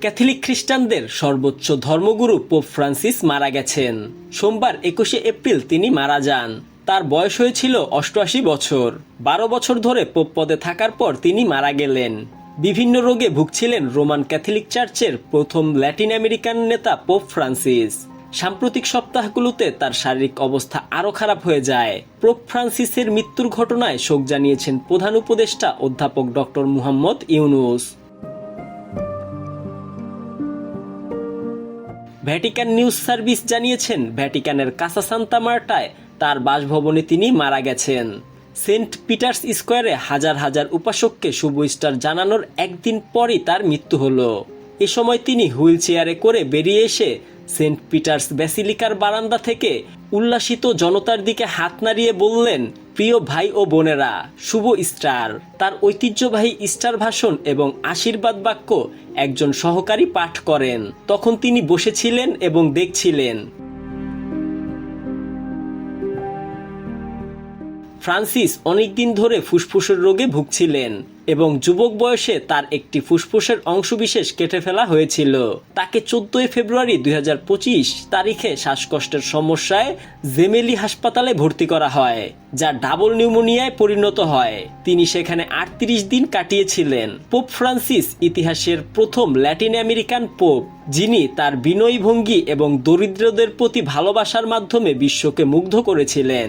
Catholic খ্রিস্টানদের সর্বোচ্চ ধর্মগুরু পোপ ফ্রান্সিস মারা গেছেন। সোমবার একুশে এপ্রিল তিনি মারা যান। তার বয়স হয়েছিল অষ্টআশি বছর। বারো বছর ধরে পোপ পদে থাকার পর তিনি মারা গেলেন। বিভিন্ন রোগে ভুগছিলেন রোমান ক্যাথলিক চার্চের প্রথম ল্যাটিন আমেরিকান নেতা পোপ ফ্রান্সিস। সাম্প্রতিক সপ্তাহগুলোতে তার শারীরিক অবস্থা আরও খারাপ হয়ে যায়। পোপ ফ্রান্সিসের মৃত্যুর ঘটনায় শোক জানিয়েছেন প্রধান উপদেষ্টা অধ্যাপক doctor Muhammad Yunus. Vatican News Service জানিয়েছেন, ভ্যাটিকানের কাসা সান্তা মার্টায় তার বাসভবনে তিনি মারা গেছেন। সেন্ট পিটার্স স্কোয়ারে হাজার হাজার উপাসককে শুভ স্টার জানানোর একদিন পরই তার মৃত্যু হলো। এ সময় তিনি হুইল চেয়ারে করে বেরিয়ে এসে সেন্ট পিটার্স ব্যাসিলিকার বারান্দা থেকে উল্লাসিত জনতার দিকে হাত নাড়িয়ে বললেন প্রিয় ভাই ও বোনেরা, শুভ স্টার তার ঐতিহ্যবাহী স্টার ভাষণ এবং আশীর্বাদ বাক্য একজন সহকারী পাঠ করেন। তখন তিনি বসেছিলেন এবং দেখছিলেন। ফ্রান্সিস অনেকদিন ধরে ফুসফুসের রোগে ভুগছিলেন। এবং যুবক বয়সে তার একটি ফুসফুসের অংশবিশেষ কেটে ফেলা হয়েছিল। তাকে চোদ্দই ফেব্রুয়ারি দুই হাজার পঁচিশ তারিখে শ্বাসকষ্টের সমস্যায় জেমেলি হাসপাতালে ভর্তি করা হয়, যা ডাবল নিউমোনিয়ায় পরিণত হয়। তিনি সেখানে আটত্রিশ দিন কাটিয়েছিলেন। পোপ ফ্রান্সিস ইতিহাসের প্রথম ল্যাটিন আমেরিকান পোপ, যিনি তার বিনয়ী ভঙ্গি এবং দরিদ্রদের প্রতি ভালোবাসার মাধ্যমে বিশ্বকে মুগ্ধ করেছিলেন।